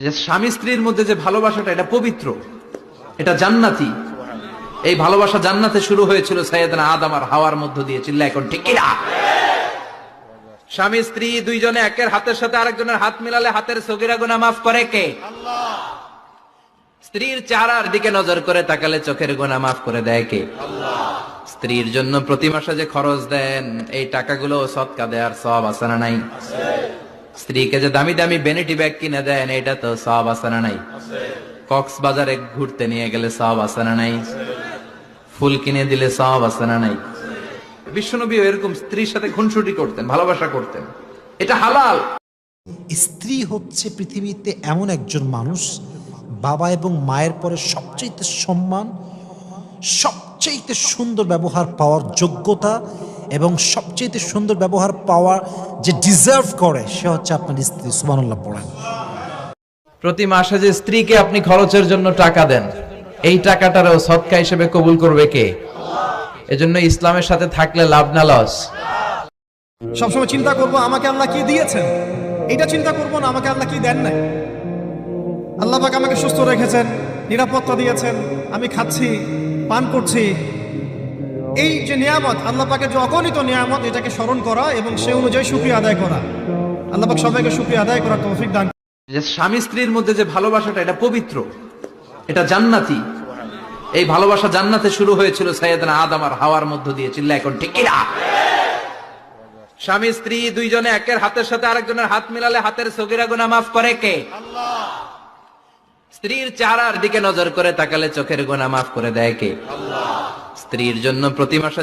যে স্বামী স্ত্রীর মধ্যে যে ভালোবাসাটা, এটা পবিত্র, এটা জান্নাতি। এই ভালোবাসা জান্নাতে শুরু হয়েছিল সৈয়দনা আদম আর হাওয়ার মধ্য দিয়ে চিল্লা এখন, ঠিক কিনা? স্বামী স্ত্রী দুইজনে একের হাতের সাথে আরেকজনের হাত মিলালে হাতের সগিরা গুনা মাফ করে কে? স্ত্রীর চারার দিকে নজর করে তাকালে চোখের গোনা মাফ করে দেয় কে? স্ত্রীর জন্য প্রতি মাসে যে খরচ দেন, এই টাকাগুলো সৎকা দেয়ার সব আছে না নাই? স্ত্রীকে যে দামি দামি বেনিটি ব্যাগ কিনে দেন এটা তো সব আছে না নাই? কক্সবাজারে ঘুরতে নিয়ে গেলে সব আছে না নাই? ফুল কিনে দিলে সব আসানা নাই? বিশ্বনবী এরকম স্ত্রীর সাথে খুনসুটি করতেন, ভালোবাসা করতেন। এটা হালাল। স্ত্রী হচ্ছে পৃথিবীতে এমন একজন মানুষ, বাবা এবং মায়ের পরে সবচেয়ে সম্মান সবচেয়ে সুন্দর ব্যবহার পাওয়ার যোগ্যতা এবং সবচেয়ে সুন্দর ব্যবহার পাওয়া যে ডিজার্ভ করে সে হচ্ছে আপনার স্ত্রী সুমানুল্লাহ পড়েন। প্রতি মাসে যে স্ত্রীকে আপনি খরচের জন্য টাকা দেন এই টাকাটারও সৎকা হিসেবে কবুল করবে কে? এজন্য ইসলামের সাথে থাকলে লাভ না লস সবসময় চিন্তা করব আমাকে আল্লাহ কি দিয়েছেন? এটা চিন্তা করব না আমাকে আল্লাহ কি দেন নাই? আল্লাহ পাক আমাকে সুস্থ রেখেছেন নিরাপত্তা দিয়েছেন আমি খাচ্ছি পান করছি এই যে নিয়ামত আল্লাহ পাকের যে অগণিত নিয়ামত এটাকে স্মরণ করা এবং সে অনুযায়ী সুক্রিয়া আদায় করা। আল্লাহ পাক সবাইকে সুক্রিয়া আদায় করার তৌফিক দান যে স্বামী স্ত্রীর মধ্যে যে ভালোবাসাটা এটা পবিত্র। এটা জান্নাতি। এই ভালোবাসা জান্নাতে শুরু হয়েছিল আদম আর হাওয়ার মধ্য দিয়ে চিল্লা এখন ঠিক স্বামী স্ত্রী দুইজনে একের হাতের সাথে আরেকজনের হাত মিলালে হাতের সগিরা গুনা মাফ করে কে? স্ত্রীর চেহারার দিকে নজর করে তাকালে চোখের গোনা মাফ করে দেয় কে? স্ত্রীর জন্য প্রতি মাসে